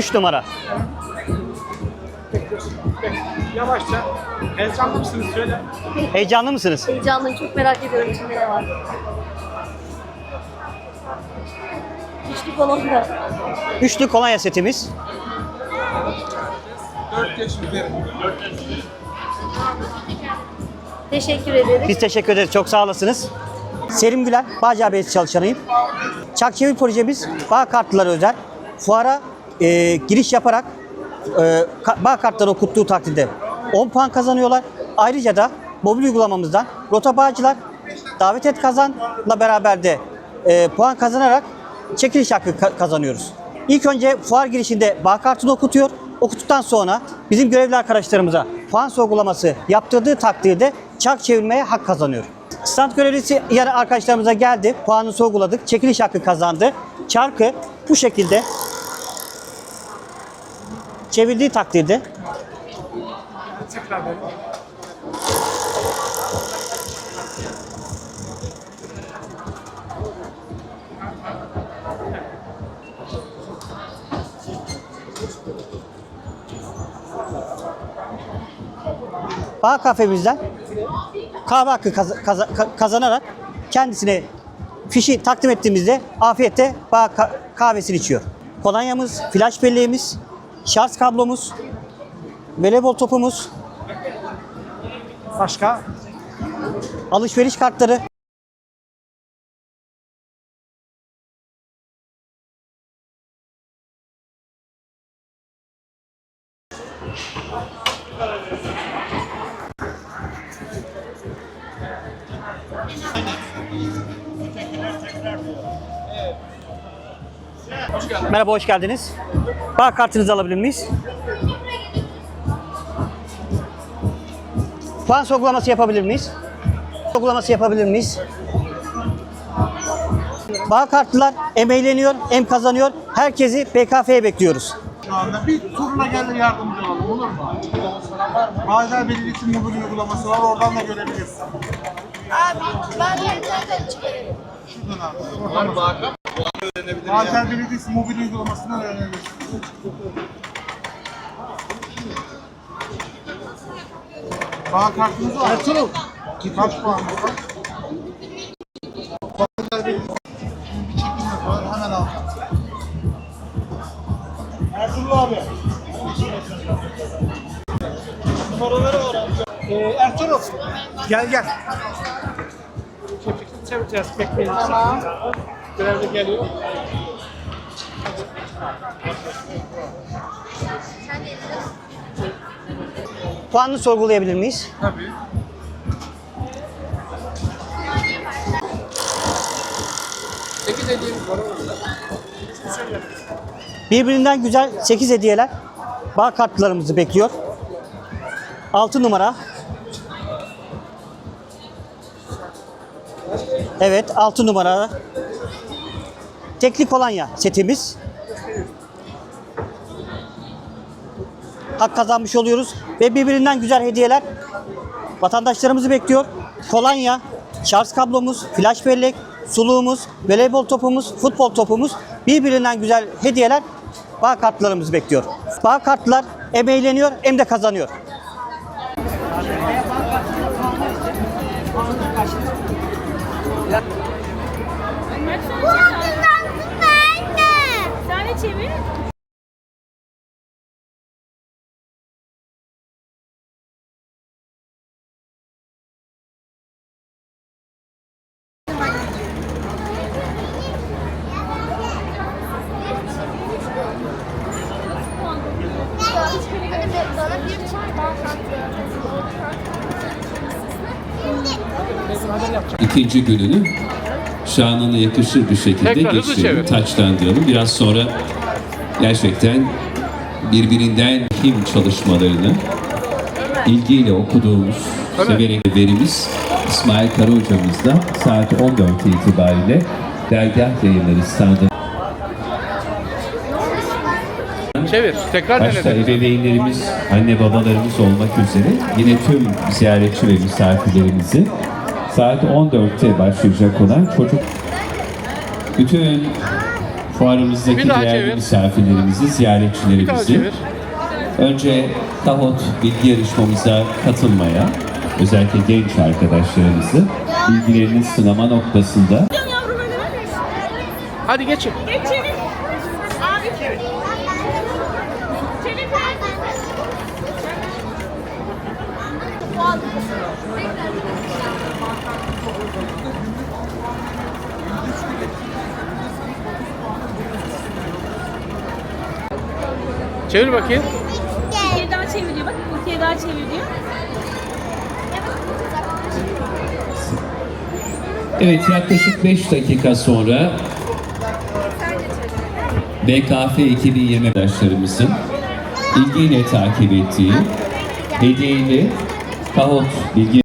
3 numara. Yavaşça. Heyecanlı mısınız söyle. Heyecanlı mısınız? Heyecanlıyım. Çok merak ediyorum içinde ne var. Üçlü kolonya. Üçlü kolonya setimiz. 4 yaş üzeri. Teşekkür ederiz. Biz teşekkür ederiz. Çok sağ olasınız. Selim Güler, Bağcı Belediyesi çalışanıyım. Çak Çevir projemiz bağ kartları özel. Fuara e, giriş yaparak e, bağ kartları okuttuğu takdirde 10 puan kazanıyorlar. Ayrıca da mobil uygulamamızdan Rota Bağcılar davet et kazanla beraber de e, puan kazanarak çekiliş hakkı ka- kazanıyoruz. İlk önce fuar girişinde bağ kartını okutuyor. Okuttuktan sonra bizim görevli arkadaşlarımıza puan sorgulaması yaptırdığı takdirde çark çevirmeye hak kazanıyor. Stand görevlisi yani arkadaşlarımıza geldi, puanını sorguladık, çekiliş hakkı kazandı. Çarkı bu şekilde çevirdiği takdirde. Bağ kafemizden kahve hakkı kaz- kaza- ka- kazanarak kendisine fişi takdim ettiğimizde afiyetle bağ ka- kahvesini içiyor. Kolonyamız, flash belleğimiz, şarj kablomuz, voleybol topumuz, Başka? alışveriş kartları, Merhaba, hoş geldiniz. Bağ kartınızı alabilir miyiz? Puan sorgulaması yapabilir miyiz? Sorgulaması yapabilir miyiz? Bağ kartlılar hem eğleniyor hem kazanıyor. Herkesi PKF'ye bekliyoruz. Şu anda bir turuna gelir yardımcı olalım olur mu? Bağcılar Belediyesi mobil uygulaması var oradan da görebilirsin. Abi ben nereden çıkarırım? Şuradan abi. Oradan da. Bağcılar Belediyesi mobil uygulamasından öğrenebilirsin. Bağ kartınız var. Ertuğrul. Kaç puanınız var? Bağcılar Belediyesi bir çekim var. Hemen al. Ertuğrul abi. Numaraları var abi. Ee, Ertuğrul. Gel gel. Çevir- Çevireceğiz. Bekleyin. Tamam. Görevli geliyor. Puanını sorgulayabilir miyiz? Tabii. Birbirinden güzel 8 hediyeler bağ kartlarımızı bekliyor. 6 numara. Evet 6 numara. Tekli kolonya setimiz. Hak kazanmış oluyoruz ve birbirinden güzel hediyeler vatandaşlarımızı bekliyor. Kolonya, şarj kablomuz, flash bellek, suluğumuz, voleybol topumuz, futbol topumuz birbirinden güzel hediyeler bağ kartlarımızı bekliyor. Bağ kartlar hem eğleniyor hem de kazanıyor. De çevir. İkinci gününü şanına yakışır bir şekilde Tekrar geçirelim, taçlandıralım. Biraz sonra gerçekten birbirinden kim çalışmalarını ilgiyle okuduğumuz, severek verimiz İsmail Kara hocamızla saat 14 itibariyle dergah yayınları standı Çevir. Tekrar Başta ebeveynlerimiz, anne babalarımız olmak üzere yine tüm ziyaretçi ve misafirlerimizi saat 14'te başlayacak olan çocuk bütün fuarımızdaki değerli çevir. misafirlerimizi, ziyaretçilerimizi önce Tahot bilgi yarışmamıza katılmaya, özellikle genç arkadaşlarımızı bilgilerini sınama noktasında Hadi geçin. Geçelim. Çevir bakayım. Bir kere daha çeviriyor bak. Bir kere daha çeviriyor. Evet yaklaşık 5 dakika sonra BKF 2020 arkadaşlarımızın ilgiyle takip ettiği hediyeli Tahot bilgi